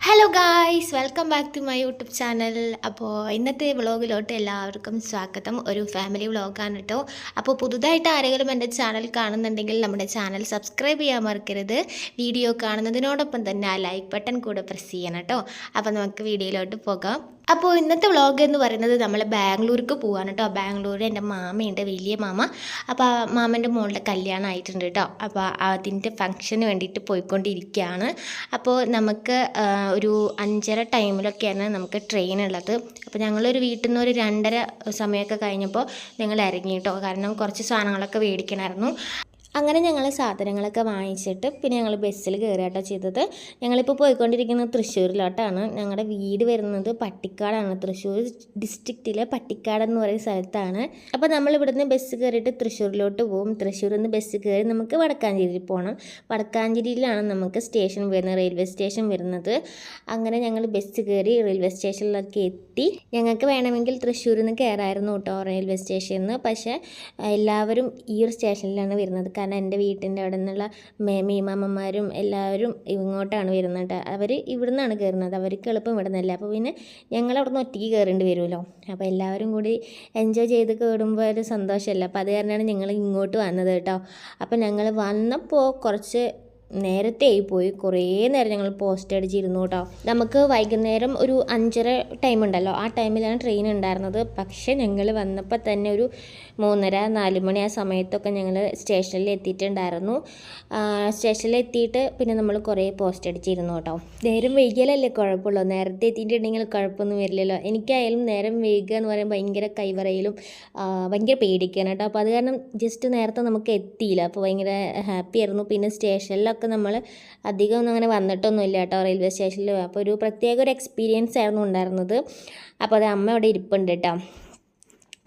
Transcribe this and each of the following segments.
Hello guys welcome back to my YouTube channel അപ്പോൾ ഇന്നത്തെ വ്ളോഗിലോട്ട് എല്ലാവർക്കും സ്വാഗതം. ഒരു ഫാമിലി വ്ളോഗാണ് കേട്ടോ അപ്പോൾ പുതുതായിട്ട് ആരെങ്കിലും എന്റെ ചാനൽ കാണുന്നുണ്ടെങ്കിൽ നമ്മുടെ ചാനൽ സബ്സ്ക്രൈബ് ചെയ്യാൻ മറക്കരുത്. വീഡിയോ കാണുന്നതിനോടൊപ്പം തന്നെ ആ ലൈക്ക് ബട്ടൺ കൂടെ പ്രസ് ചെയ്യണം കേട്ടോ അപ്പോൾ നമുക്ക് വീഡിയോയിലോട്ട് പോകാം. അപ്പോൾ ഇന്നത്തെ വ്ളോഗ് എന്ന് പറയുന്നത് നമ്മൾ ബാംഗ്ലൂർക്ക് പോവാണ് കേട്ടോ ബാംഗ്ലൂരിൽ എന്റെ മാമയുണ്ട് വലിയ മാമ. അപ്പോൾ മാമന്റെ മോളുടെ കല്യാണം ആയിട്ടുണ്ട് കേട്ടോ അപ്പോൾ അതിന്റെ ഫംഗ്ഷന് വേണ്ടിയിട്ട് പോയിക്കൊണ്ടിരിക്കുകയാണ് അപ്പോൾ നമുക്ക് ഒരു അഞ്ചര ടൈമിലൊക്കെയാണ് നമുക്ക് ട്രെയിൻ ഉള്ളത്. അപ്പോൾ ഞങ്ങളൊരു വീട്ടിൽ നിന്ന് ഒരു രണ്ടര സമയമൊക്കെ കഴിഞ്ഞപ്പോൾ ഞങ്ങൾ ഇറങ്ങി കേട്ടോ കാരണം കുറച്ച് സാധനങ്ങളൊക്കെ മേടിക്കണമായിരുന്നു അങ്ങനെ ഞങ്ങൾ സാധനങ്ങളൊക്കെ വാങ്ങിച്ചിട്ട് പിന്നെ ഞങ്ങൾ ബസ്സിൽ കയറിയാട്ടോ ചെയ്തത്. ഞങ്ങളിപ്പോൾ പോയിക്കൊണ്ടിരിക്കുന്നത് തൃശ്ശൂരിലോട്ടാണ്. ഞങ്ങളുടെ വീട് വരുന്നത് പട്ടിക്കാടാണ്. തൃശ്ശൂർ ഡിസ്ട്രിക്റ്റിലെ പട്ടിക്കാട് എന്ന് പറയുന്ന സ്ഥലത്താണ്. അപ്പോൾ നമ്മൾ ഇവിടുന്ന് ബസ് കയറിയിട്ട് തൃശ്ശൂരിലോട്ട് പോകും തൃശ്ശൂരിൽ നിന്ന് ബസ് കയറി നമുക്ക് വടക്കാഞ്ചേരി പോകണം വടക്കാഞ്ചേരിയിലാണ് നമുക്ക് സ്റ്റേഷൻ വരുന്നത് റെയിൽവേ സ്റ്റേഷൻ വരുന്നത്. അങ്ങനെ ഞങ്ങൾ ബസ് കയറി റെയിൽവേ സ്റ്റേഷനിലൊക്കെ എത്തി. ഞങ്ങൾക്ക് വേണമെങ്കിൽ തൃശ്ശൂരിൽ നിന്ന് കയറായിരുന്നു കേട്ടോ റെയിൽവേ സ്റ്റേഷനിൽ നിന്ന് പക്ഷേ എല്ലാവരും ഈ ഒരു സ്റ്റേഷനിലാണ് വരുന്നത്. കാരണം എന്റെ വീട്ടിന്റെ അവിടെ നിന്നുള്ള മീമാമ്മമാരും എല്ലാവരും ഇങ്ങോട്ടാണ് വരുന്നത് അവർ ഇവിടെ നിന്നാണ് കയറുന്നത്. അവർക്ക് എളുപ്പം ഇവിടെ നിന്നല്ല അപ്പോൾ പിന്നെ ഞങ്ങൾ അവിടെ നിന്ന് ഒറ്റയ്ക്ക് കയറേണ്ടി വരുമല്ലോ. അപ്പോൾ എല്ലാവരും കൂടി എൻജോയ് ചെയ്ത് കയറുമ്പോൾ ഒരു സന്തോഷമല്ല. അപ്പോൾ അത് കാരണമാണ് ഞങ്ങൾ ഇങ്ങോട്ട് വന്നത് കേട്ടോ. അപ്പോൾ ഞങ്ങൾ വന്നപ്പോൾ കുറച്ച് നേരത്തെ ആയി പോയി. കുറേ നേരം ഞങ്ങൾ പോസ്റ്റ് അടിച്ചിരുന്നു കേട്ടോ നമുക്ക് വൈകുന്നേരം ഒരു അഞ്ചര ടൈം ഉണ്ടല്ലോ. ആ ടൈമിലാണ് ട്രെയിൻ ഉണ്ടായിരുന്നത്. പക്ഷേ ഞങ്ങൾ വന്നപ്പോൾ തന്നെ ഒരു മൂന്നര നാല് മണി ആ സമയത്തൊക്കെ ഞങ്ങൾ സ്റ്റേഷനിൽ എത്തിയിട്ടുണ്ടായിരുന്നു. സ്റ്റേഷനിൽ എത്തിയിട്ട് പിന്നെ നമ്മൾ കുറേ പോസ്റ്റ് അടിച്ചിരുന്നു കേട്ടോ നേരം വൈകിയാലല്ലേ കുഴപ്പമുള്ളൂ. നേരത്തെ എത്തിയിട്ടുണ്ടെങ്കിൽ കുഴപ്പമൊന്നും വരില്ലല്ലോ. എനിക്കായാലും നേരം വൈകുക എന്ന് പറയുമ്പോൾ ഭയങ്കര കൈവറയിലും ഭയങ്കര പേടിക്കാണ് കേട്ടോ അപ്പോൾ അത് കാരണം ജസ്റ്റ് നേരത്തെ നമുക്ക് എത്തിയില്ല. അപ്പോൾ ഭയങ്കര ഹാപ്പി ആയിരുന്നു. പിന്നെ സ്റ്റേഷനിലൊക്കെ നമ്മൾ അധികം ഒന്നും അങ്ങനെ വന്നിട്ടൊന്നുമില്ല കേട്ടോ റെയിൽവേ സ്റ്റേഷനിൽ അപ്പോൾ ഒരു പ്രത്യേക ഒരു എക്സ്പീരിയൻസ് ആയിരുന്നു ഉണ്ടായിരുന്നത്. അപ്പോൾ അത് അമ്മ അവിടെ ഇരിപ്പുണ്ട് കേട്ടോ.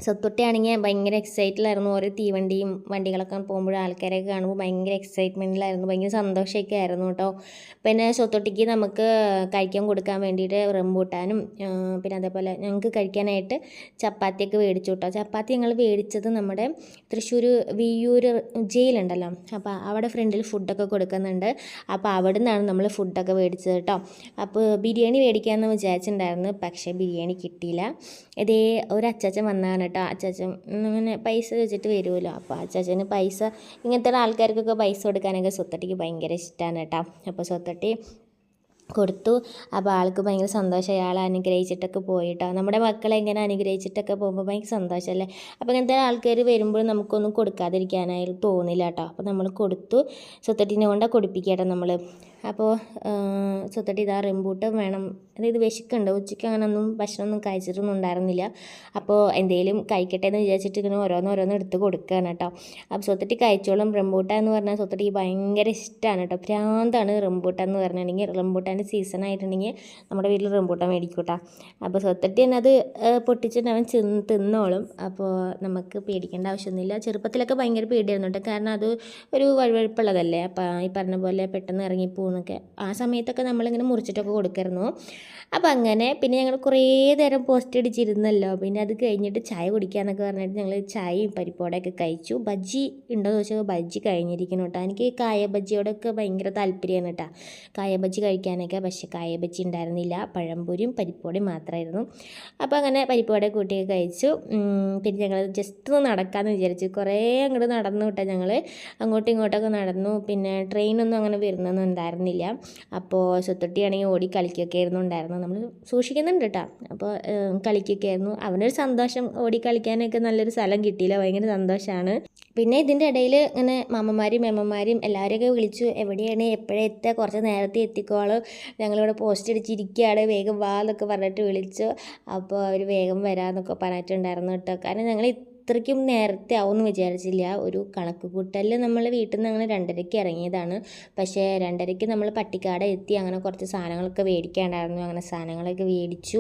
സ്വത്തുട്ടിയാണെങ്കിൽ ഭയങ്കര എക്സൈറ്റിലായിരുന്നു ഓരോ തീവണ്ടിയും വണ്ടികളൊക്കെ പോകുമ്പോൾ ആൾക്കാരെയൊക്കെ കാണുമ്പോൾ ഭയങ്കര എക്സൈറ്റ്മെന്റിലായിരുന്നു ഭയങ്കര സന്തോഷമൊക്കെ ആയിരുന്നു കേട്ടോ. പിന്നെ സ്വത്തൊട്ടിക്ക് നമുക്ക് കഴിക്കാൻ കൊടുക്കാൻ വേണ്ടിയിട്ട് റംബൂട്ടാനും പിന്നെ അതേപോലെ ഞങ്ങൾക്ക് കഴിക്കാനായിട്ട് ചപ്പാത്തിയൊക്കെ മേടിച്ചു കേട്ടോ. ചപ്പാത്തി ഞങ്ങൾ മേടിച്ചത് നമ്മുടെ തൃശ്ശൂർ വിയൂർ ജയിലുണ്ടല്ലോ. അപ്പോൾ അവിടെ ഫ്രണ്ടിൽ ഫുഡൊക്കെ കൊടുക്കുന്നുണ്ട്. അപ്പോൾ അവിടെ നിന്നാണ് നമ്മൾ ഫുഡൊക്കെ മേടിച്ചത് കേട്ടോ. അപ്പോൾ ബിരിയാണി മേടിക്കാമെന്ന് വിചാരിച്ചിട്ടുണ്ടായിരുന്നു. പക്ഷേ ബിരിയാണി കിട്ടിയില്ല. ഇതേ ഒരു അച്ചാച്ചൻ വന്നതാണ് കേട്ടോ അച്ചാച്ചൻ. ഇങ്ങനെ പൈസ വെച്ചിട്ട് വരുമല്ലോ അപ്പോൾ അച്ചാച്ചന് പൈസ ഇങ്ങനത്തെ ആൾക്കാർക്കൊക്കെ പൈസ കൊടുക്കാനൊക്കെ സ്വത്തട്ടിക്ക് ഭയങ്കര ഇഷ്ടമാണ് കേട്ടോ. അപ്പോൾ സ്വത്തട്ടി കൊടുത്തു. അപ്പോൾ ആൾക്ക് ഭയങ്കര സന്തോഷമായി. ആളെ അനുഗ്രഹിച്ചിട്ടൊക്കെ പോയിട്ടോ. നമ്മുടെ മക്കളെ ഇങ്ങനെ അനുഗ്രഹിച്ചിട്ടൊക്കെ പോകുമ്പോൾ ഭയങ്കര സന്തോഷമല്ലേ? അപ്പോൾ ഇങ്ങനത്തെ ആൾക്കാർ വരുമ്പോൾ നമുക്കൊന്നും കൊടുക്കാതിരിക്കാനായി തോന്നില്ല കേട്ടോ. അപ്പോൾ നമ്മൾ കൊടുത്തു. സ്വത്തട്ടിനെ കൊണ്ടാണ് കേട്ടോ നമ്മൾ അപ്പോൾ സ്വത്തട്ടി ഇതാ റെമ്പൂട്ട് വേണം. അതായത് വിശക്കുണ്ട് ഉച്ചയ്ക്ക് അങ്ങനെ ഒന്നും ഭക്ഷണമൊന്നും കഴിച്ചിട്ടൊന്നും ഉണ്ടായിരുന്നില്ല. അപ്പോൾ എന്തെങ്കിലും കഴിക്കട്ടെ എന്ന് വിചാരിച്ചിട്ട് ഇങ്ങനെ ഓരോന്ന് ഓരോന്ന് എടുത്ത് കൊടുക്കുകയാണ് കേട്ടോ. അപ്പോൾ സ്വത്തട്ടി കഴിച്ചോളും റംബൂട്ട എന്ന് പറഞ്ഞാൽ സ്വത്തട്ടി ഭയങ്കര ഇഷ്ടമാണ് കേട്ടോ. ഭ്രാന്താണ് റിംബൂട്ട എന്ന് പറഞ്ഞിട്ടുണ്ടെങ്കിൽ റംബൂട്ടാന്റെ സീസൺ ആയിട്ടുണ്ടെങ്കിൽ നമ്മുടെ വീട്ടിൽ റിംബൂട്ട മേടിക്കും അപ്പോൾ സ്വത്തട്ടി തന്നെ അത് പൊട്ടിച്ചിട്ട് അവൻ തിന്നോളും. അപ്പോൾ നമുക്ക് പേടിക്കേണ്ട ആവശ്യമൊന്നുമില്ല. ചെറുപ്പത്തിലൊക്കെ ഭയങ്കര പേടിയായിരുന്നു കേട്ടോ. കാരണം അത് ഒരു വഴുവഴുപ്പുള്ളതല്ലേ? അപ്പോൾ ഈ പറഞ്ഞ പോലെ പെട്ടെന്ന് ഇറങ്ങിപ്പോകുന്നൊക്കെ ആ സമയത്തൊക്കെ നമ്മളിങ്ങനെ മുറിച്ചിട്ടൊക്കെ കൊടുക്കായിരുന്നു. അപ്പോൾ അങ്ങനെ പിന്നെ ഞങ്ങൾ കുറേ നേരം പോസ്റ്റ് അടിച്ചിരുന്നല്ലോ പിന്നെ അത് കഴിഞ്ഞിട്ട് ചായ കുടിക്കാന്നൊക്കെ പറഞ്ഞിട്ട് ഞങ്ങൾ ചായയും പരിപ്പോടൊക്കെ കഴിച്ചു. ബജ്ജി ഉണ്ടോ എന്ന് ചോദിച്ചാൽ ബജ്ജി കഴിഞ്ഞിരിക്കുന്നു കേട്ടോ. എനിക്ക് കായ ബജ്ജിയോടൊക്കെ ഭയങ്കര താല്പര്യമാണ് കേട്ടോ. കായ ബജ്ജി കഴിക്കാനൊക്കെ. പക്ഷേ കായ ബജ്ജി ഉണ്ടായിരുന്നില്ല. പഴംപൊരിയും പരിപ്പോടിയും മാത്രമായിരുന്നു. അപ്പോൾ അങ്ങനെ പരിപ്പോടെ കൂട്ടിയൊക്കെ കഴിച്ചു. പിന്നെ ഞങ്ങൾ ജസ്റ്റ് ഒന്ന് നടക്കാമെന്ന് വിചാരിച്ചു. കുറേ അങ്ങോട്ട് നടന്നു കേട്ടോ ഞങ്ങൾ അങ്ങോട്ടും ഇങ്ങോട്ടൊക്കെ നടന്നു. പിന്നെ ട്രെയിനൊന്നും അങ്ങനെ വരുന്നൊന്നും ഉണ്ടായിരുന്നില്ല. അപ്പോൾ സ്വത്തൊട്ടിയാണെങ്കിൽ ഓടി കളിക്കൊക്കെ ആയിരുന്നു ഉണ്ടായിരുന്നത്. നമ്മൾ സൂക്ഷിക്കുന്നുണ്ട് കേട്ടോ അപ്പോൾ കളിക്കൊക്കെ ആയിരുന്നു അവനൊരു സന്തോഷം ഓടി കളിക്കാനൊക്കെ നല്ലൊരു സ്ഥലം കിട്ടിയില്ല. ഭയങ്കര സന്തോഷമാണ് പിന്നെ ഇതിന്റെ ഇടയിൽ ഇങ്ങനെ മാമ്മമാരും മെമ്മമാരും എല്ലാവരെയൊക്കെ വിളിച്ചു. എവിടെയാണ്? എപ്പോഴേ എത്തുക കുറച്ച് നേരത്തെ എത്തിക്കോളൂ. ഞങ്ങളിവിടെ പോസ്റ്റ് അടിച്ചിരിക്കുകയാണ്. വേഗം വാ എന്നൊക്കെ പറഞ്ഞിട്ട് വിളിച്ചു. അപ്പോൾ അവർ വേഗം വരാമെന്നൊക്കെ പറഞ്ഞിട്ടുണ്ടായിരുന്നു കേട്ടോ കാരണം ഞങ്ങൾ ഇത്രയ്ക്കും നേരത്തെ ആവുമെന്ന് വിചാരിച്ചില്ല. ഒരു കണക്ക് കൂട്ടലിൽ നമ്മൾ വീട്ടിൽ നിന്ന് അങ്ങനെ രണ്ടരയ്ക്ക് ഇറങ്ങിയതാണ്. പക്ഷേ രണ്ടരയ്ക്ക് നമ്മൾ പട്ടിക്കാട് എത്തി. അങ്ങനെ കുറച്ച് സാധനങ്ങളൊക്കെ മേടിക്കാണ്ടായിരുന്നു അങ്ങനെ സാധനങ്ങളൊക്കെ മേടിച്ചു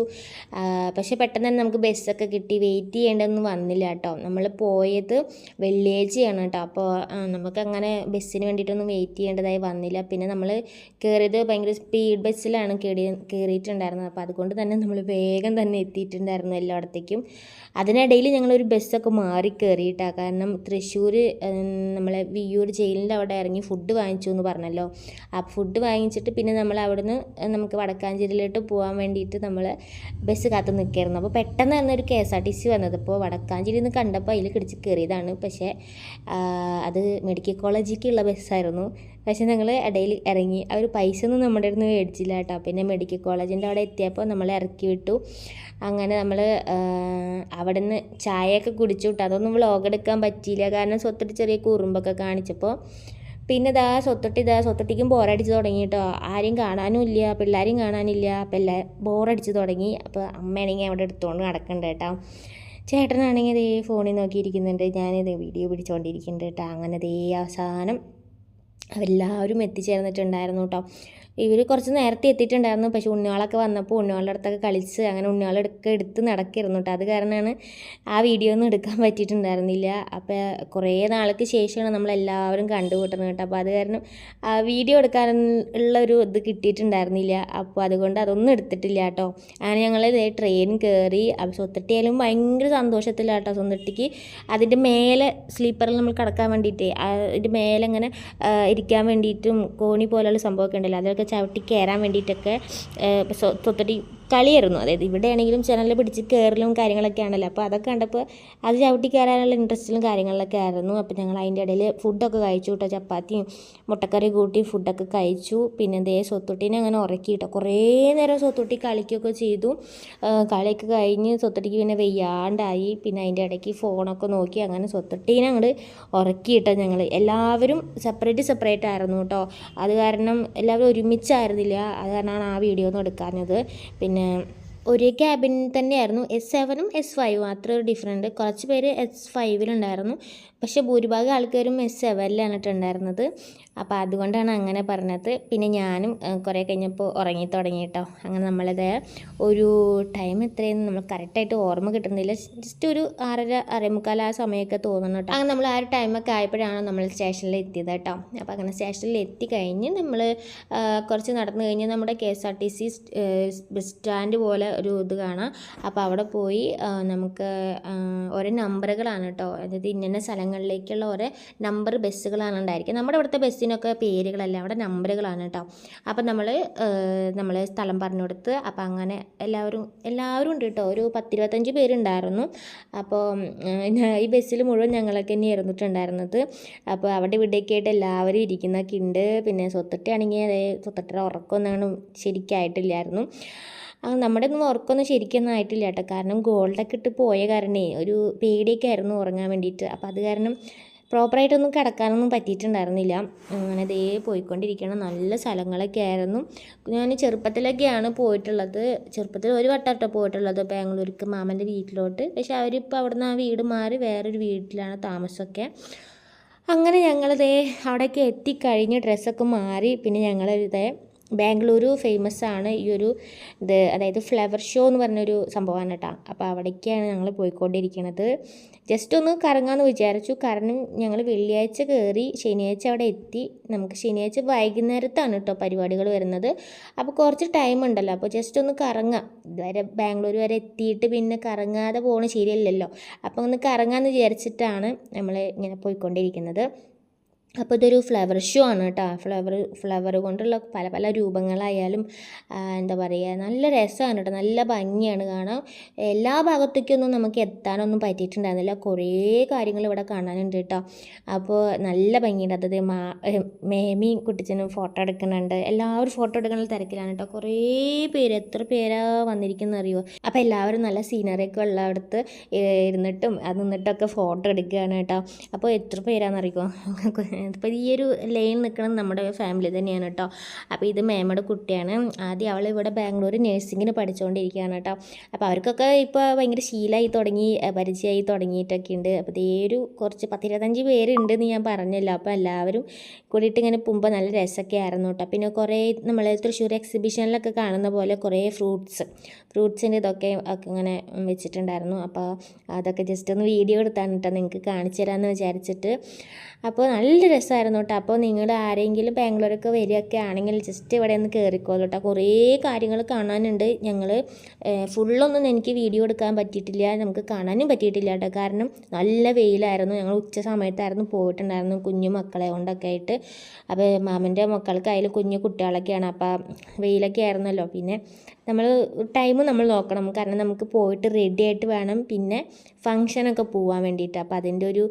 പക്ഷേ പെട്ടെന്ന് തന്നെ നമുക്ക് ബസ്സൊക്കെ കിട്ടി. വെയിറ്റ് ചെയ്യേണ്ടതൊന്നും വന്നില്ല കേട്ടോ. നമ്മൾ പോയത് വെള്ളിയാഴ്ചയാണ് കേട്ടോ. അപ്പോൾ നമുക്കങ്ങനെ ബസ്സിന് വേണ്ടിയിട്ടൊന്നും വെയിറ്റ് ചെയ്യേണ്ടതായി വന്നില്ല. പിന്നെ നമ്മൾ കയറിയത് ഭയങ്കര സ്പീഡ് ബസ്സിലാണ് കയറി കയറിയിട്ടുണ്ടായിരുന്നത് അപ്പോൾ അതുകൊണ്ട് തന്നെ നമ്മൾ വേഗം തന്നെ എത്തിയിട്ടുണ്ടായിരുന്നു എല്ലായിടത്തേക്കും. അതിനിടയിൽ ഞങ്ങളൊരു ബസ്സൊക്കെ മാറി കയറിയിട്ടാ കാരണം തൃശ്ശൂർ നമ്മളെ വിയ്യൂർ ജയിലിന്റെ അവിടെ ഇറങ്ങി ഫുഡ് വാങ്ങിച്ചു എന്ന് പറഞ്ഞല്ലോ. ആ ഫുഡ് വാങ്ങിച്ചിട്ട് പിന്നെ നമ്മൾ അവിടുന്ന് നമുക്ക് വടക്കാഞ്ചേരിയിലോട്ട് പോകാൻ വേണ്ടിയിട്ട് നമ്മൾ ബസ് കാത്ത് നിൽക്കായിരുന്നു അപ്പോൾ പെട്ടെന്ന് തന്നെ ഒരു K S R T C വന്നത്. അപ്പോൾ വടക്കാഞ്ചേരി നിന്ന് കണ്ടപ്പോൾ അതിൽ കിടിച്ച് കയറിയതാണ് പക്ഷേ അത് മെഡിക്കൽ കോളേജിലേക്കുള്ള ബസ്സായിരുന്നു. പക്ഷേ ഞങ്ങൾ ഇടയിൽ ഇറങ്ങി. അവർ പൈസ ഒന്നും നമ്മുടെ അടുത്ത് മേടിച്ചില്ല കേട്ടോ. പിന്നെ മെഡിക്കൽ കോളേജിന്റെ അവിടെ എത്തിയപ്പോൾ നമ്മൾ ഇറക്കി വിട്ടു. അങ്ങനെ നമ്മൾ അവിടെ നിന്ന് ചായയൊക്കെ കുടിച്ചു വിട്ടു. അതൊന്നും വ്ളോഗ് എടുക്കാൻ പറ്റിയില്ല. കാരണം സ്വത്തിട്ട് ചെറിയ കുറുമ്പൊക്കെ കാണിച്ചപ്പോൾ. പിന്നെ ഇതാ സ്വത്തൊട്ടി ഇതാ സ്വത്തൊട്ടിക്കും ബോറടിച്ച് തുടങ്ങി കേട്ടോ. ആരും കാണാനും ഇല്ല പിള്ളേരും കാണാനില്ല. അപ്പം എല്ലാ ബോറടിച്ച് തുടങ്ങി. അപ്പോൾ അമ്മയാണെങ്കിൽ അവിടെ എടുത്തുകൊണ്ട് നടക്കണ്ട കേട്ടോ. ചേട്ടനാണെങ്കിൽ ദേ ഫോണിൽ നോക്കിയിരിക്കുന്നുണ്ട്. ഞാനിത് വീഡിയോ പിടിച്ചുകൊണ്ടിരിക്കുന്നുണ്ട് കേട്ടോ. അങ്ങനെ ദേ അവസാനം അവരെല്ലാവരും എത്തിച്ചേർന്നിട്ടുണ്ടായിരുന്നു കേട്ടോ. ഇവർ കുറച്ച് നേരത്തെ എത്തിയിട്ടുണ്ടായിരുന്നു. പക്ഷേ ഉണ്ണിയാളൊക്കെ വന്നപ്പോൾ ഉണ്ണിയാളുടെ അടുത്തൊക്കെ കളിച്ച് അങ്ങനെ ഉണ്ണിയാളെടുക്കെ എടുത്ത് നടക്കിരുന്നു കേട്ടോ അത് കാരണമാണ് ആ വീഡിയോ ഒന്നും എടുക്കാൻ പറ്റിയിട്ടുണ്ടായിരുന്നില്ല. അപ്പോൾ കുറേ നാൾക്ക് ശേഷമാണ് നമ്മളെല്ലാവരും കണ്ടുകൂട്ടുന്നത് കേട്ടോ. അപ്പോൾ അത് കാരണം ആ വീഡിയോ എടുക്കാൻ ഉള്ള ഒരു ഇത് കിട്ടിയിട്ടുണ്ടായിരുന്നില്ല. അപ്പോൾ അതുകൊണ്ട് അതൊന്നും എടുത്തിട്ടില്ല കേട്ടോ അങ്ങനെ ഞങ്ങൾ ട്രെയിൻ കയറി അപ്പോൾ സ്വത്തട്ടിയാലും ഭയങ്കര സന്തോഷത്തിലാണ് കേട്ടോ സ്വന്തട്ടിക്ക് അതിന്റെ മേലെ സ്ലീപ്പറിൽ നമ്മൾ കിടക്കാൻ വേണ്ടിയിട്ട് അതിന്റെ മേലെ ഇങ്ങനെ ഇരിക്കാൻ വേണ്ടിയിട്ടും കോണി പോലെയുള്ള സംഭവമൊക്കെ ഉണ്ടല്ലോ. അതൊക്കെ ചവിട്ടി കയറാൻ വേണ്ടിയിട്ടൊക്കെ സ്വത്തട്ടി കളിയായിരുന്നു. അതായത് ഇവിടെ ആണെങ്കിലും ചാനലിൽ പിടിച്ച് കയറലും കാര്യങ്ങളൊക്കെ ആണല്ലോ. അപ്പോൾ അതൊക്കെ കണ്ടപ്പോൾ അത് ചവിട്ടി കയറാനുള്ള ഇൻട്രസ്റ്റിലും കാര്യങ്ങളിലൊക്കെ ആയിരുന്നു. അപ്പോൾ ഞങ്ങൾ അതിന്റെ ഇടയിൽ ഫുഡൊക്കെ കഴിച്ചു കേട്ടോ ചപ്പാത്തിയും മുട്ടക്കറി കൂട്ടി ഫുഡൊക്കെ കഴിച്ചു. പിന്നെ എന്തേ സ്വത്തൊട്ടീനെ അങ്ങനെ ഉറക്കി കേട്ടോ കുറേ നേരം സ്വത്തൊട്ടി കളിക്കുകയൊക്കെ ചെയ്തു. കളിയൊക്കെ കഴിഞ്ഞ് സ്വത്തൊട്ടിക്ക് പിന്നെ വെയ്യാണ്ടായി. പിന്നെ അതിന്റെ ഇടയ്ക്ക് ഫോണൊക്കെ നോക്കി അങ്ങനെ സ്വത്തൊട്ടീനെ അങ്ങോട്ട് ഉറക്കി കേട്ടോ ഞങ്ങൾ എല്ലാവരും സെപ്പറേറ്റ് സെപ്പറേറ്റ് ആയിരുന്നു കേട്ടോ അത് കാരണം എല്ലാവരും ഒരുമിച്ചായിരുന്നില്ല. അത് കാരണമാണ് ആ വീഡിയോ ഒന്നും എടുക്കാഞ്ഞത്. പിന്നെ ഒരേ ക്യാബിൻ തന്നെയായിരുന്നു. എസ് സെവനും എസ് ഫൈവും അത്ര ഒരു ഡിഫറന്റ് കുറച്ച് പേര് എസ് ഫൈവിലുണ്ടായിരുന്നു പക്ഷേ ഭൂരിഭാഗം ആൾക്കാരും എസ് സെവനിലാണ് ഉണ്ടായിരുന്നത്. അപ്പോൾ അതുകൊണ്ടാണ് അങ്ങനെ പറഞ്ഞത്. പിന്നെ ഞാനും കുറേ കഴിഞ്ഞപ്പോൾ ഉറങ്ങി തുടങ്ങി കേട്ടോ അങ്ങനെ നമ്മളത് ഒരു ടൈം എത്രയെന്ന് നമ്മൾ കറക്റ്റായിട്ട് ഓർമ്മ കിട്ടുന്നില്ല. ജസ്റ്റ് ഒരു ആറര അരമുക്കാൽ ആ സമയമൊക്കെ തോന്നുന്നു കേട്ടോ അങ്ങനെ നമ്മൾ ആ ഒരു ടൈമൊക്കെ ആയപ്പോഴാണ് നമ്മൾ സ്റ്റേഷനിൽ എത്തിയത് കേട്ടോ അപ്പോൾ അങ്ങനെ സ്റ്റേഷനിൽ എത്തി കഴിഞ്ഞ് നമ്മൾ കുറച്ച് നടന്നു കഴിഞ്ഞ് നമ്മുടെ K S R T C bus stand പോലെ ഒരു ഇത് കാണാം. അപ്പോൾ അവിടെ പോയി നമുക്ക് ഓരോ നമ്പറുകളാണ് കേട്ടോ അതായത് ഇന്ന സ്ഥലങ്ങളിലേക്കുള്ള ഓരോ നമ്പർ ബസ്സുകളാണ് ഉണ്ടായിരിക്കുക നമ്മുടെ ഇവിടുത്തെ ബസ്സിനൊക്കെ പേരുകളല്ല അവിടെ നമ്പറുകളാണ് കേട്ടോ അപ്പം നമ്മൾ നമ്മൾ സ്ഥലം പറഞ്ഞു കൊടുത്ത് അപ്പം അങ്ങനെ എല്ലാവരും എല്ലാവരും ഉണ്ട് കേട്ടോ ഒരു പത്തിരുപത്തഞ്ച് പേരുണ്ടായിരുന്നു. അപ്പോൾ ഈ ബസ്സിൽ മുഴുവൻ ഞങ്ങളൊക്കെ തന്നെ ഇരുന്നിട്ടുണ്ടായിരുന്നത് അപ്പോൾ അവിടെ ഇവിടെയൊക്കെ ആയിട്ട് എല്ലാവരും ഇരിക്കുന്നൊക്കെ ഉണ്ട്. പിന്നെ സ്വത്തട്ടയാണെങ്കിൽ അതേ സ്വത്തട്ടയുടെ ഉറക്കമൊന്നും ശരിക്കായിട്ടില്ലായിരുന്നു. നമ്മുടെ ഒന്നും ഉറക്കമൊന്നും ശരിക്കൊന്നും ആയിട്ടില്ല കേട്ടോ കാരണം ഗോൾഡൊക്കെ ഇട്ട് പോയ കാരണേ ഒരു പേടിയൊക്കെ ആയിരുന്നു ഉറങ്ങാൻ വേണ്ടിയിട്ട്. അപ്പോൾ അത് കാരണം പ്രോപ്പറായിട്ടൊന്നും കിടക്കാനൊന്നും പറ്റിയിട്ടുണ്ടായിരുന്നില്ല. അങ്ങനെ ദേ പോയിക്കൊണ്ടിരിക്കണം. നല്ല സ്ഥലങ്ങളൊക്കെ ആയിരുന്നു ഞാൻ ചെറുപ്പത്തിലൊക്കെയാണ് പോയിട്ടുള്ളത്. ചെറുപ്പത്തിൽ ഒരു വട്ടം പോയിട്ടുള്ളത് ബാംഗ്ലൂർക്ക് മാമന്റെ വീട്ടിലോട്ട്. പക്ഷേ അവരിപ്പോൾ അവിടുന്ന് ആ വീട് മാറി വേറൊരു വീട്ടിലാണ് താമസമൊക്കെ. അങ്ങനെ ഞങ്ങളിതേ അവിടേക്ക് എത്തിക്കഴിഞ്ഞ് ഡ്രസ്സൊക്കെ മാറി. പിന്നെ ഞങ്ങളിതേ ബാംഗ്ലൂരു ഫേമസ് ആണ് ഈ ഒരു ഇത്. അതായത് ഫ്ലവർ ഷോ എന്ന് പറഞ്ഞൊരു സംഭവമാണ് കേട്ടോ. അപ്പോൾ അവിടേക്കാണ് ഞങ്ങൾ പോയിക്കൊണ്ടിരിക്കുന്നത് ജസ്റ്റ് ഒന്ന് കറങ്ങാമെന്ന് വിചാരിച്ചു. കാരണം ഞങ്ങൾ വെള്ളിയാഴ്ച കയറി ശനിയാഴ്ച അവിടെ എത്തി. നമുക്ക് ശനിയാഴ്ച വൈകുന്നേരത്താണ് കേട്ടോ പരിപാടികൾ വരുന്നത്. അപ്പോൾ കുറച്ച് ടൈം ഉണ്ടല്ലോ. അപ്പോൾ ജസ്റ്റ് ഒന്ന് കറങ്ങാം. ഇതുവരെ ബാംഗ്ലൂർ വരെ എത്തിയിട്ട് പിന്നെ കറങ്ങാതെ പോകണ ശരിയല്ലല്ലോ. അപ്പോൾ ഒന്ന് കറങ്ങാമെന്ന് വിചാരിച്ചിട്ടാണ് നമ്മൾ ഇങ്ങനെ പോയിക്കൊണ്ടിരിക്കുന്നത്. അപ്പോൾ ഇതൊരു ഫ്ലവർ ഷോ ആണ് കേട്ടോ. ഫ്ലവർ ഫ്ലവർ കൊണ്ടുള്ള പല പല രൂപങ്ങളായാലും എന്താ പറയുക നല്ല രസമാണ് കേട്ടോ. നല്ല ഭംഗിയാണ് കാണാൻ. എല്ലാ ഭാഗത്തേക്കൊന്നും നമുക്ക് എത്താനൊന്നും പറ്റിയിട്ടുണ്ടായിരുന്നില്ല. കുറേ കാര്യങ്ങൾ ഇവിടെ കാണാനുണ്ട് കേട്ടോ. അപ്പോൾ നല്ല ഭംഗിയുണ്ട്. അതത് മാ മേമി കുട്ടിച്ചനും ഫോട്ടോ എടുക്കുന്നുണ്ട്. എല്ലാവരും ഫോട്ടോ എടുക്കുന്ന തിരക്കിലാണ് കേട്ടോ. കുറേ പേര് എത്ര പേരാ വന്നിരിക്കുന്നത് അറിയുമോ അപ്പോൾ എല്ലാവരും നല്ല സീനറിയൊക്കെ ഉള്ളടത്ത് ഇരുന്നിട്ടും അത് നിന്നിട്ടൊക്കെ ഫോട്ടോ എടുക്കുകയാണ് കേട്ടോ. അപ്പോൾ എത്ര പേരാണെന്നറിയുമോ ഇപ്പോൾ ഈ ഒരു ലൈൻ നിൽക്കുന്നത് നമ്മുടെ ഫാമിലി തന്നെയാണ് കേട്ടോ അപ്പോൾ ഇത് മേമയുടെ കുട്ടിയാണ്. ആദ്യം അവൾ ഇവിടെ ബാംഗ്ലൂർ നഴ്സിങ്ങിന് പഠിച്ചുകൊണ്ടിരിക്കുകയാണ് കേട്ടോ അപ്പോൾ അവർക്കൊക്കെ ഇപ്പോൾ ഭയങ്കര ശീലമായി തുടങ്ങി പരിചയമായി തുടങ്ങിയിട്ടൊക്കെ ഉണ്ട്. അപ്പോൾ ഇതേ ഒരു കുറച്ച് പത്തിരുപത്തഞ്ച് പേരുണ്ടെന്ന് ഞാൻ പറഞ്ഞല്ലോ. അപ്പോൾ എല്ലാവരും കൂടിയിട്ട് ഇങ്ങനെ പോകുമ്പോൾ നല്ല രസമൊക്കെ ആയിരുന്നു കേട്ടോ പിന്നെ കുറേ നമ്മൾ തൃശ്ശൂർ എക്സിബിഷനിലൊക്കെ കാണുന്ന പോലെ കുറേ ഫ്രൂട്ട്സ് ഫ്രൂട്ട്സിന്റെ ഇതൊക്കെ ഇങ്ങനെ വെച്ചിട്ടുണ്ടായിരുന്നു. അപ്പോൾ അതൊക്കെ ജസ്റ്റ് ഒന്ന് വീഡിയോ എടുത്താണ് കേട്ടോ നിങ്ങൾക്ക് കാണിച്ചു തരാമെന്ന് വിചാരിച്ചിട്ട്. അപ്പോൾ നല്ല രസമായിരുന്നു കേട്ടോ. അപ്പോൾ നിങ്ങൾ ആരെങ്കിലും ബാംഗ്ലൂരൊക്കെ വരികയൊക്കെ ആണെങ്കിൽ ജസ്റ്റ് ഇവിടെ ഒന്ന് കയറിക്കോളൂ കേട്ടോ. കുറേ കാര്യങ്ങൾ കാണാനുണ്ട്. ഞങ്ങൾ ഫുള്ളൊന്നും എനിക്ക് വീഡിയോ എടുക്കാൻ പറ്റിയിട്ടില്ല. നമുക്ക് കാണാനും പറ്റിയിട്ടില്ല കേട്ടോ. കാരണം നല്ല വെയിലായിരുന്നു. ഞങ്ങൾ ഉച്ച സമയത്തായിരുന്നു പോയിട്ടുണ്ടായിരുന്നു കുഞ്ഞു മക്കളെ കൊണ്ടൊക്കെ ആയിട്ട്. അപ്പോൾ മാമന്റെ മക്കൾക്ക് അതിൽ കുഞ്ഞു കുട്ടികളൊക്കെയാണ്. അപ്പോൾ വെയിലൊക്കെ ആയിരുന്നല്ലോ. പിന്നെ നമ്മൾ ടൈം നമ്മൾ നോക്കണം. കാരണം നമുക്ക് പോയിട്ട് റെഡി ആയിട്ട് വേണം. പിന്നെ ഫങ്ഷനൊക്കെ പോകാൻ വേണ്ടിയിട്ട്. അപ്പോൾ അതിന്റെ ഒരു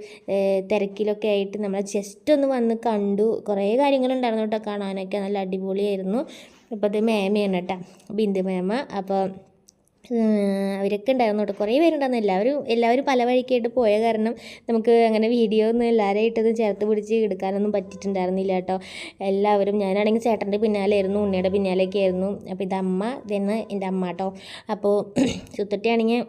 തിരക്കിലൊക്കെ ആയിട്ട് നമ്മൾ ജസ്റ്റ് ഒന്ന് വന്ന് കണ്ടു. കുറേ കാര്യങ്ങളുണ്ടായിരുന്നു കേട്ടോ കാണാനൊക്കെ. നല്ല അടിപൊളിയായിരുന്നു. അപ്പോൾ അത് മേമയാണ് കേട്ടോ ബിന്ദു മേമ അപ്പോൾ അവരൊക്കെ ഉണ്ടായിരുന്നു കേട്ടോ കുറേ പേരുണ്ടായിരുന്നു. എല്ലാവരും എല്ലാവരും പല വഴിക്കായിട്ട് പോയ കാരണം നമുക്ക് അങ്ങനെ വീഡിയോ ഒന്നും എല്ലാവരായിട്ടൊന്നും ചേർത്ത് പിടിച്ച് എടുക്കാനൊന്നും പറ്റിയിട്ടുണ്ടായിരുന്നില്ല കേട്ടോ. എല്ലാവരും ഞാനാണെങ്കിൽ ചേട്ടന്റെ പിന്നാലെ ആയിരുന്നു ഉണ്ണിയുടെ പിന്നാലെയൊക്കെ ആയിരുന്നു അപ്പോൾ ഇത് അമ്മ ഇതെന്ന് എന്റെ അമ്മ കേട്ടോ. അപ്പോൾ സുത്തട്ടിയാണെങ്കിൽ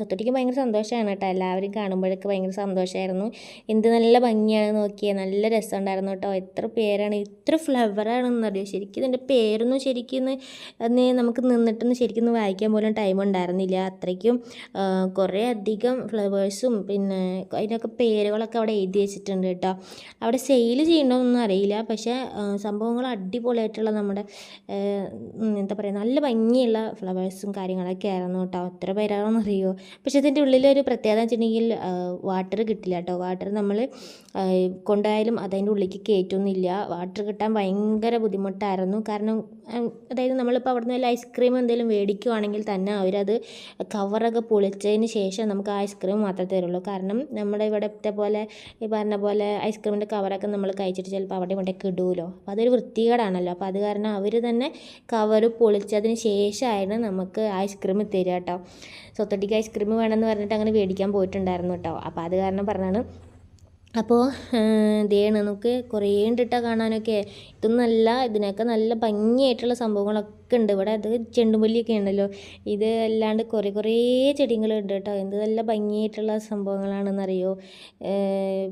സത്യത്തിക്ക് ഭയങ്കര സന്തോഷമാണ് കേട്ടോ. എല്ലാവരും കാണുമ്പോഴൊക്കെ ഭയങ്കര സന്തോഷമായിരുന്നു എന്ത് നല്ല ഭംഗിയാണ് നോക്കിയത് നല്ല രസമുണ്ടായിരുന്നു കേട്ടോ. എത്ര പേരാണ് ഇത്ര ഫ്ലവറാണെന്നറിയോ? ശരിക്കും ഇതിന്റെ പേരൊന്നും ശരിക്കും നമുക്ക് നിന്നിട്ടൊന്ന് ശരിക്കും വായിക്കാൻ പോലും ടൈം ഉണ്ടായിരുന്നില്ല. അത്രയ്ക്കും കുറേ അധികം ഫ്ലവേഴ്സും പിന്നെ അതിനൊക്കെ പേരുകളൊക്കെ അവിടെ എഴുതി വെച്ചിട്ടുണ്ട് കേട്ടോ. അവിടെ സെയിൽ ചെയ്യണമെന്നൊന്നും അറിയില്ല. പക്ഷേ സംഭവങ്ങൾ അടിപൊളിയായിട്ടുള്ള നമ്മുടെ എന്താ പറയുക നല്ല ഭംഗിയുള്ള ഫ്ലവേഴ്സും കാര്യങ്ങളൊക്കെ ആയിരുന്നു കേട്ടോ. എത്ര പേരാണെന്ന് അറിയുമോ പക്ഷേ ഇതിന്റെ ഉള്ളിലൊരു പ്രത്യേകത വെച്ചിട്ടുണ്ടെങ്കിൽ വാട്ടർ കിട്ടില്ല കേട്ടോ. വാട്ടർ നമ്മൾ കൊണ്ടായാലും അതതിന്റെ ഉള്ളിലേക്ക് കയറ്റൊന്നുമില്ല. വാട്ടർ കിട്ടാൻ ഭയങ്കര ബുദ്ധിമുട്ടായിരുന്നു. കാരണം അതായത് നമ്മളിപ്പോൾ അവിടെ നിന്ന് ഐസ്ക്രീം എന്തെങ്കിലും മേടിക്കുവാണെങ്കിൽ തന്നെ അവരത് കവറൊക്കെ പൊളിച്ചതിന് ശേഷം നമുക്ക് ഐസ്ക്രീം മാത്രമേ തരുള്ളൂ. കാരണം നമ്മുടെ ഇവിടുത്തെ പോലെ ഈ പറഞ്ഞ പോലെ ഐസ്ക്രീമിന്റെ കവറൊക്കെ നമ്മൾ കഴിച്ചിട്ട് ചിലപ്പോൾ അവിടെ ഇവിടെയൊക്കെ ഇടുമല്ലോ അപ്പോൾ അതൊരു വൃത്തികേടാണല്ലോ. അപ്പോൾ അത് കാരണം അവർ തന്നെ കവർ പൊളിച്ചതിന് ശേഷമായിരുന്നു നമുക്ക് ഐസ്ക്രീം തരിക കേട്ടോ. സ്വത്തട്ടിക്ക് ഐസ്ക്രീം വേണമെന്ന് പറഞ്ഞിട്ട് അങ്ങനെ മേടിക്കാൻ പോയിട്ടുണ്ടായിരുന്നു കേട്ടോ. അപ്പോൾ അത് കാരണം പറഞ്ഞാണ്. അപ്പോൾ ഇതേണ് നമുക്ക് കുറേ ഉണ്ട് കാണാനൊക്കെ. ഇതൊന്നല്ല ഇതിനൊക്കെ നല്ല ഭംഗിയായിട്ടുള്ള സംഭവങ്ങളൊക്കെ ഉണ്ട്. ഇവിടെ അത് ചെണ്ടുമല്ലിയൊക്കെ ഉണ്ടല്ലോ. ഇത് അല്ലാണ്ട് കുറേ കുറേ ചെടികളുണ്ട് കേട്ടോ എന്ത് നല്ല ഭംഗിയായിട്ടുള്ള സംഭവങ്ങളാണെന്നറിയോ?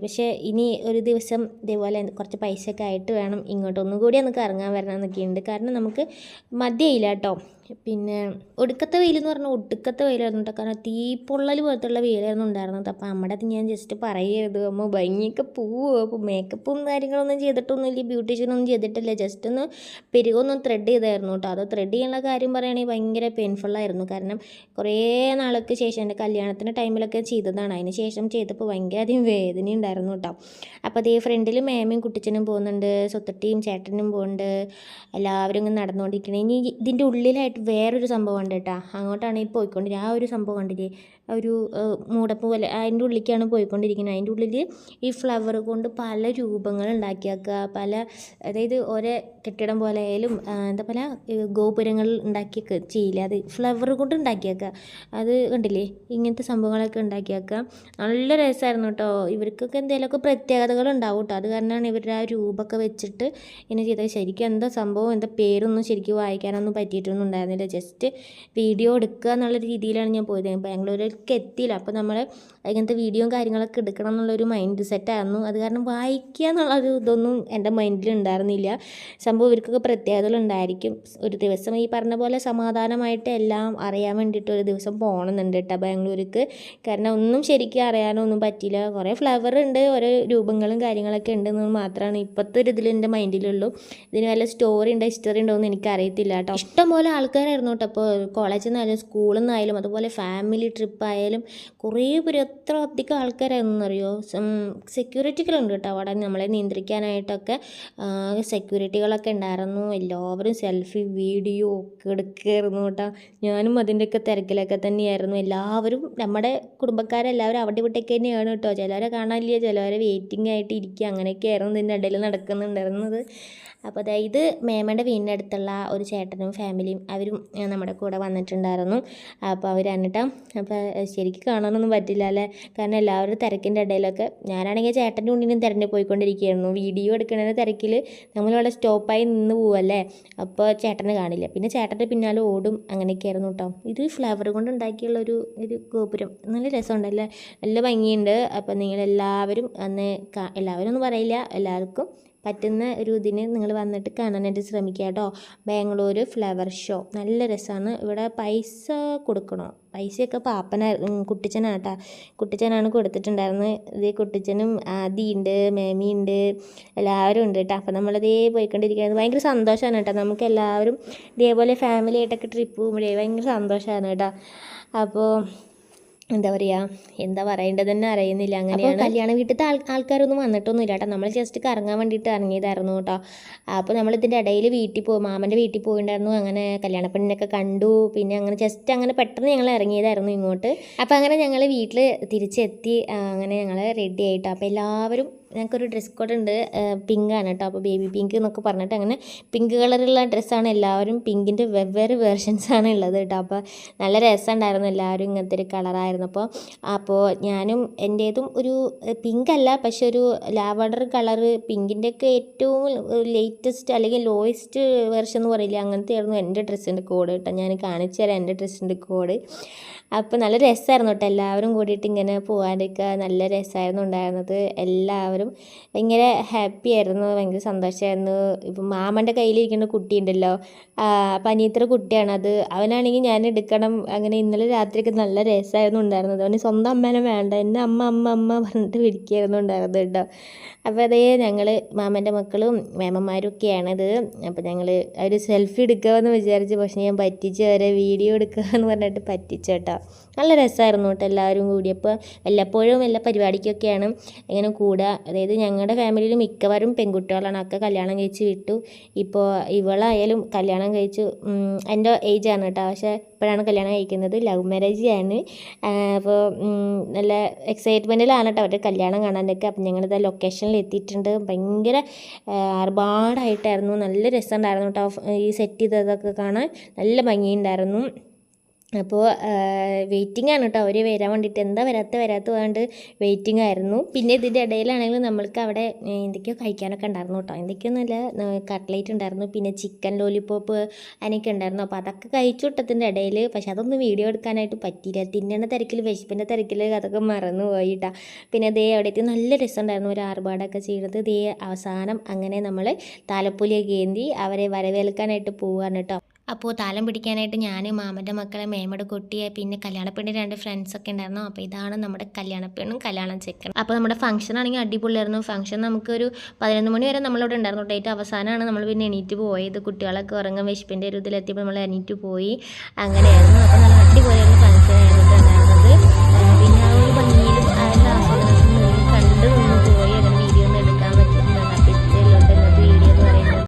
പക്ഷേ ഇനി ഒരു ദിവസം ഇതേപോലെ കുറച്ച് പൈസയൊക്കെ ആയിട്ട് വേണം ഇങ്ങോട്ടൊന്നും കൂടി നമുക്ക് കറങ്ങാൻ വരണമെന്നൊക്കെയുണ്ട് കാരണം നമുക്ക് മതിയായില്ല കേട്ടോ പിന്നെ ഒടുക്കത്തെ വെയിൽ എന്ന് പറഞ്ഞാൽ ഒടുക്കത്തെ വെയിലായിരുന്നു കേട്ടോ കാരണം തീപ്പൊള്ളൽ പോലത്തുള്ള വെയിലായിരുന്നു ഉണ്ടായിരുന്നത്. അപ്പോൾ നമ്മുടെ അത് ഞാൻ ജസ്റ്റ് പറയരുത് അമ്മ ഭംഗിയൊക്കെ പോവുമോ അപ്പോൾ മേക്കപ്പും കാര്യങ്ങളൊന്നും ചെയ്തിട്ടൊന്നുമില്ല ബ്യൂട്ടീഷ്യനൊന്നും ചെയ്തിട്ടില്ല. ജസ്റ്റ് ഒന്ന് പെരുകൊന്ന് ത്രെഡ് ചെയ്തായിരുന്നു കേട്ടോ അത് ത്രെഡ് ചെയ്യാനുള്ള കാര്യം പറയുകയാണെങ്കിൽ ഭയങ്കര പെയിൻഫുള്ളായിരുന്നു കാരണം കുറേ നാൾക്ക് ശേഷം എന്റെ കല്യാണത്തിന്റെ ടൈമിലൊക്കെ ചെയ്തതാണ്. അതിന് ശേഷം ചെയ്തപ്പോൾ ഭയങ്കര അധികം വേദന ഉണ്ടായിരുന്നു കേട്ടോ അപ്പോൾ അതേ ഫ്രണ്ടിൽ മേമയും കുട്ടിച്ചനും പോകുന്നുണ്ട് സ്വത്തട്ടിയും ചേട്ടനും പോകുന്നുണ്ട്. എല്ലാവരും ഇങ്ങനെ നടന്നുകൊണ്ടിരിക്കണം ഇനി ഇതിന്റെ ഉള്ളിലായിട്ട് ആയിട്ട് വേറൊരു സംഭവം ഉണ്ട് കേട്ടോ. അങ്ങോട്ടാണ് ഈ പോയിക്കൊണ്ടിരിക്കുക ആ ഒരു സംഭവം കണ്ടില്ലേ? ഒരു മൂടപ്പ് പോലെ അതിന്റെ ഉള്ളിലേക്കാണ് പോയിക്കൊണ്ടിരിക്കുന്നത് അതിന്റെ ഉള്ളിൽ ഈ ഫ്ലവർ കൊണ്ട് പല രൂപങ്ങൾ ഉണ്ടാക്കിയാക്കുക പല അതായത് ഒരേ കെട്ടിടം പോലെ ആയാലും എന്താ പല ഗോപുരങ്ങൾ ഉണ്ടാക്കിയൊക്കെ ചെയ്യില്ല അത് ഫ്ലവർ കൊണ്ട് ഉണ്ടാക്കിയാക്കുക അത് കണ്ടില്ലേ? ഇങ്ങനത്തെ സംഭവങ്ങളൊക്കെ ഉണ്ടാക്കിയാക്കുക നല്ല രസമായിരുന്നു കേട്ടോ. ഇവർക്കൊക്കെ എന്തെങ്കിലുമൊക്കെ പ്രത്യേകതകൾ ഉണ്ടാവും കേട്ടോ. അത് കാരണമാണ് ഇവരുടെ ആ രൂപമൊക്കെ വെച്ചിട്ട് ഇങ്ങനെ ചെയ്തത്. ശരിക്കും എന്താ സംഭവം? എന്താ പേരൊന്നും ശരിക്കും വായിക്കാനൊന്നും പറ്റിയിട്ടൊന്നും ഉണ്ടായിരുന്നില്ല ജസ്റ്റ് വീഡിയോ എടുക്കുക എന്നുള്ള രീതിയിലാണ് ഞാൻ പോയത്. ബാംഗ്ലൂരിലേക്ക് എത്തിയില്ല. അപ്പോൾ നമ്മൾ ഇങ്ങനത്തെ വീഡിയോയും കാര്യങ്ങളൊക്കെ എടുക്കണം എന്നുള്ളൊരു മൈൻഡ് സെറ്റായിരുന്നു അത് കാരണം വായിക്കുക എന്നുള്ളൊരു ഇതൊന്നും എന്റെ മൈൻഡിൽ ഉണ്ടായിരുന്നില്ല. സംഭവം ഇവർക്കൊക്കെ പ്രത്യേകതകൾ ഉണ്ടായിരിക്കും. ഒരു ദിവസം ഈ പറഞ്ഞ പോലെ സമാധാനമായിട്ട് എല്ലാം അറിയാൻ വേണ്ടിയിട്ട് ഒരു ദിവസം പോകണമെന്നുണ്ട് കേട്ടോ ബാംഗ്ലൂർക്ക്. കാരണം ഒന്നും ശരിക്കും അറിയാനൊന്നും പറ്റിയില്ല. കുറേ ഫ്ലവർ ഉണ്ട് ഓരോ രൂപങ്ങളും കാര്യങ്ങളൊക്കെ ഉണ്ടെന്ന് മാത്രമാണ് ഇപ്പോഴത്തെ ഒരു ഇതിൽ എന്റെ മൈൻഡിലുള്ളൂ ഇതിന് വല്ല സ്റ്റോറി ഉണ്ടോ ഹിസ്റ്ററി ഉണ്ടോ എന്ന് എനിക്കറിയത്തില്ല കേട്ടോ. ഇഷ്ടംപോലെ ആൾക്കാരായിരുന്നു കേട്ടോ. അപ്പോൾ കോളേജിൽ നിന്നായാലും സ്കൂളിൽ നിന്നായാലും അതുപോലെ ഫാമിലി ട്രിപ്പ് ആയാലും കുറേ പേര് എത്ര അധികം ആൾക്കാരായിരുന്നു അറിയോ സെക്യൂരിറ്റികളുണ്ട് കേട്ടോ അവിടെ. നമ്മളെ നിയന്ത്രിക്കാനായിട്ടൊക്കെ സെക്യൂരിറ്റികളൊക്കെ ഉണ്ടായിരുന്നു. എല്ലാവരും സെൽഫി വീഡിയോ ഒക്കെ എടുക്കുകയായിരുന്നു കേട്ടോ. ഞാനും അതിന്റെയൊക്കെ തിരക്കിലൊക്കെ തന്നെയായിരുന്നു. എല്ലാവരും നമ്മുടെ കുടുംബക്കാരെല്ലാവരും അവിടെ ഇവിടെയൊക്കെ തന്നെയാണ് കേട്ടോ. ചിലരെ കാണാനില്ല ചിലവരെ വെയിറ്റിംഗ് ആയിട്ട് ഇരിക്കുക. അങ്ങനെയൊക്കെ ആയിരുന്നു ഇതിന്റെ ഇടയിൽ നടക്കുന്നുണ്ടായിരുന്നത്. അപ്പോൾ അതായത് മേമയുടെ വീടിന്റെ അടുത്തുള്ള ഒരു ചേട്ടനും ഫാമിലിയും അവരും നമ്മുടെ കൂടെ വന്നിട്ടുണ്ടായിരുന്നു. അപ്പോൾ അവർ എന്നിട്ട് അപ്പോൾ ശരിക്കും കാണാനൊന്നും പറ്റില്ല അല്ലേ? കാരണം എല്ലാവരും തിരക്കിന്റെ ഇടയിലൊക്കെ ഞാനാണെങ്കിൽ ചേട്ടന്റെ ഉണ്ണിനും തിരഞ്ഞു പോയിക്കൊണ്ടിരിക്കുകയായിരുന്നു. വീഡിയോ എടുക്കുന്നതിന് തിരക്കിൽ നമ്മളിവിടെ സ്റ്റോപ്പായി നിന്ന് പോവല്ലേ? അപ്പോൾ ചേട്ടനെ കാണില്ല. പിന്നെ ചേട്ടന്റെ പിന്നാലെ ഓടും അങ്ങനെയൊക്കെയായിരുന്നു കേട്ടോ. ഇത് ഫ്ലവർ കൊണ്ട് ഉണ്ടാക്കിയുള്ള ഒരു ഒരു ഗോപുരം. നല്ല രസമുണ്ടല്ലേ? നല്ല ഭംഗിയുണ്ട്. അപ്പോൾ നിങ്ങളെല്ലാവരും അന്ന് എല്ലാവരും ഒന്നും പറയില്ല. എല്ലാവർക്കും പറ്റുന്ന ഒരു ഇതിന് നിങ്ങൾ വന്നിട്ട് കാണാനായിട്ട് ശ്രമിക്കുക കേട്ടോ. ബാംഗ്ലൂർ ഫ്ലവർ ഷോ നല്ല രസമാണ് ഇവിടെ പൈസ കൊടുക്കണോ? പൈസയൊക്കെ പാപ്പന കുട്ടിച്ചനാട്ടാ കുട്ടിച്ചനാണ് കൊടുത്തിട്ടുണ്ടായിരുന്നത്. ഇത് കുട്ടിച്ചനും ആദിയുണ്ട് മേമിയുണ്ട് എല്ലാവരും ഉണ്ട് കേട്ടോ അപ്പോൾ നമ്മളിതേ പോയിക്കൊണ്ടിരിക്കുന്നത് ഭയങ്കര സന്തോഷമാണ് കേട്ടോ നമുക്ക് എല്ലാവരും ഇതേപോലെ ഫാമിലി ആയിട്ടൊക്കെ ട്രിപ്പ് പോകുമ്പോഴേ ഭയങ്കര സന്തോഷമാണ് കേട്ടോ അപ്പോൾ എന്താ പറയുക എന്താ പറയേണ്ടത് തന്നെ അറിയുന്നില്ല അങ്ങനെയാണ്. കല്യാണ വീട്ടിലത്തെ ആൾ ആൾക്കാരൊന്നും വന്നിട്ടൊന്നുമില്ല കേട്ടോ. നമ്മൾ ജസ്റ്റ് കറങ്ങാൻ വേണ്ടിയിട്ട് ഇറങ്ങിയതായിരുന്നു കേട്ടോ. അപ്പോൾ നമ്മൾ ഇതിന്റെ ഇടയിൽ വീട്ടിൽ പോകും മാമന്റെ വീട്ടിൽ പോയിട്ടുണ്ടായിരുന്നു അങ്ങനെ കല്യാണ പെണ്ണിനൊക്കെ കണ്ടു. പിന്നെ അങ്ങനെ ജസ്റ്റ് അങ്ങനെ പെട്ടെന്ന് ഞങ്ങൾ ഇറങ്ങിയതായിരുന്നു ഇങ്ങോട്ട്. അപ്പോൾ അങ്ങനെ ഞങ്ങൾ വീട്ടിൽ തിരിച്ചെത്തി അങ്ങനെ ഞങ്ങൾ റെഡി ആയിട്ടോ. അപ്പോൾ എല്ലാവരും ഞങ്ങൾക്കൊരു ഡ്രസ് കോഡ് ഉണ്ട്. പിങ്ക് ആണ് കേട്ടോ അപ്പോൾ ബേബി പിങ്ക് എന്നൊക്കെ പറഞ്ഞിട്ട് അങ്ങനെ പിങ്ക് കളറുള്ള ഡ്രസ്സാണ് എല്ലാവരും. പിങ്കിന്റെ വെവ്വേറെ വേർഷൻസ് ആണ് ഉള്ളത് കേട്ടോ അപ്പോൾ നല്ല രസമുണ്ടായിരുന്നു എല്ലാവരും ഇങ്ങനത്തെ ഒരു കളറായിരുന്നു അപ്പോൾ അപ്പോൾ ഞാനും എന്റേതും ഒരു പിങ്ക് അല്ല പക്ഷെ ഒരു ലാവഡർ കളറ് പിങ്കിന്റെ ഒക്കെ ഏറ്റവും ലേറ്റസ്റ്റ് അല്ലെങ്കിൽ ലോയസ്റ്റ് വേർഷൻ എന്ന് പറയില്ല അങ്ങനത്തെ ആയിരുന്നു എന്റെ ഡ്രസ്സിന്റെ കോഡ് കേട്ടോ ഞാൻ കാണിച്ചു തരാം എന്റെ ഡ്രസ്സിന്റെ കോഡ് അപ്പോൾ നല്ല രസമായിരുന്നു കേട്ടോ എല്ലാവരും കൂടിയിട്ട് ഇങ്ങനെ പോകാനൊക്കെ നല്ല രസമായിരുന്നു ഉണ്ടായിരുന്നത്. എല്ലാവരും ഭയങ്കര ഹാപ്പി ആയിരുന്നു ഭയങ്കര സന്തോഷമായിരുന്നു ഇപ്പം മാമന്റെ കയ്യിലിരിക്കുന്ന കുട്ടിയുണ്ടല്ലോ അനിയത്തിയുടെ കുട്ടിയാണ് അത്. അവനാണെങ്കിൽ ഞാൻ എടുക്കണം അങ്ങനെ ഇന്നലെ രാത്രിയൊക്കെ നല്ല രസമായിരുന്നു ഉണ്ടായിരുന്നത്. അവന് സ്വന്തം അമ്മേനെ വേണ്ട എന്നെ അമ്മ അമ്മ അമ്മ പറഞ്ഞിട്ട് വിളിക്കായിരുന്നു ഉണ്ടായിരുന്നത് കേട്ടോ. അപ്പോൾ അതേ ഞങ്ങൾ മാമന്റെ മക്കളും മേമന്മാരും ഒക്കെയാണിത് അപ്പോൾ ഞങ്ങൾ ഒരു സെൽഫി എടുക്കാമെന്ന് വിചാരിച്ചു പക്ഷേ ഞാൻ പറ്റിച്ച് അവരെ വീഡിയോ എടുക്കാമെന്ന് പറഞ്ഞിട്ട് പറ്റിച്ചു കേട്ടോ. നല്ല രസമായിരുന്നു കേട്ടോ എല്ലാവരും കൂടിയപ്പോൾ വല്ലപ്പോഴും എല്ലാ പരിപാടിക്കൊക്കെയാണ് ഇങ്ങനെ കൂടുക അതായത് ഞങ്ങളുടെ ഫാമിലിയിൽ മിക്കവാറും പെൺകുട്ടികളാണ്. അക്ക കല്യാണം കഴിച്ച് വിട്ടു. ഇപ്പോൾ ഇവളായാലും കല്യാണം കഴിച്ചു. എന്റെ ഏജ് ആണ് കേട്ടോ പക്ഷേ ഇപ്പോഴാണ് കല്യാണം കഴിക്കുന്നത്. ലവ് മാരേജ് ആണ്. അപ്പോൾ നല്ല എക്സൈറ്റ്മെന്റിലാണ് കേട്ടോ അവരുടെ കല്യാണം കാണാനൊക്കെ. അപ്പം ഞങ്ങളിത് ലൊക്കേഷനിൽ എത്തിയിട്ടുണ്ട്. ഭയങ്കര ആർഭാടായിട്ടായിരുന്നു. നല്ല രസമുണ്ടായിരുന്നു കേട്ടോ ഈ സെറ്റ് ചെയ്തതൊക്കെ കാണാൻ. നല്ല ഭംഗിയുണ്ടായിരുന്നു. അപ്പോൾ വെയിറ്റിംഗ് ആണ് കേട്ടോ അവർ വരാൻ വേണ്ടിയിട്ട്. എന്താ വരാത്ത? വരാത്ത വേണ്ട വെയിറ്റിംഗ് ആയിരുന്നു. പിന്നെ ഇതിന്റെ ഇടയിലാണെങ്കിൽ നമ്മൾക്ക് അവിടെ എന്തൊക്കെയോ കഴിക്കാനൊക്കെ ഉണ്ടായിരുന്നു കേട്ടോ എന്തൊക്കെയൊന്നുമില്ല കട്ട്ലേറ്റ് ഉണ്ടായിരുന്നു. പിന്നെ ചിക്കൻ ലോലിപോപ്പ് അതിനൊക്കെ ഉണ്ടായിരുന്നു. അപ്പോൾ അതൊക്കെ കഴിച്ചു വിട്ടതിന്റെ ഇടയിൽ പക്ഷെ അതൊന്നും വീഡിയോ എടുക്കാനായിട്ട് പറ്റിയില്ല. തിന്നണ തിരക്കിൽ വിശപ്പിന്റെ തിരക്കിൽ അതൊക്കെ മറന്നു പോയിട്ടാ പിന്നെ ദേ അവിടേക്ക് നല്ല രസമുണ്ടായിരുന്നു. ഒരു ആർഭാടൊക്കെ ചെയ്തത് ദേ അവസാനം അങ്ങനെ നമ്മൾ താലപ്പൊലിയൊക്കെ ഏന്തി അവരെ വരവേൽക്കാനായിട്ട് പോവാണ് കേട്ടോ അപ്പോൾ താലം പിടിക്കാനായിട്ട് ഞാൻ മാമന്റെ മക്കളെ മേമയുടെ കുട്ടിയെ പിന്നെ കല്യാണപ്പെണ്ണിന്റെ രണ്ട് ഫ്രണ്ട്സൊക്കെ ഉണ്ടായിരുന്നു. അപ്പോൾ ഇതാണ് നമ്മുടെ കല്യാണപ്പെണ്ണും കല്യാണം ചെക്കനും. അപ്പോൾ നമ്മുടെ ഫംഗ്ഷൻ ആണെങ്കിൽ അടിപൊളിയായിരുന്നു. ഫംഗ്ഷൻ നമുക്കൊരു പതിനൊന്ന് മണി വരെ നമ്മളിവിടെ ഉണ്ടായിരുന്നു. ഡേറ്റ് അവസാനമാണ് നമ്മൾ പിന്നെ എണീറ്റ് പോയത്. കുട്ടികളൊക്കെ ഉറങ്ങാൻ വിശപ്പിന്റെ ഒരു ഇതിലെത്തിയപ്പോൾ നമ്മൾ എണീറ്റ് പോയി. അങ്ങനെയായിരുന്നു. അപ്പോൾ നല്ല അടിപൊളിയായിരുന്നു.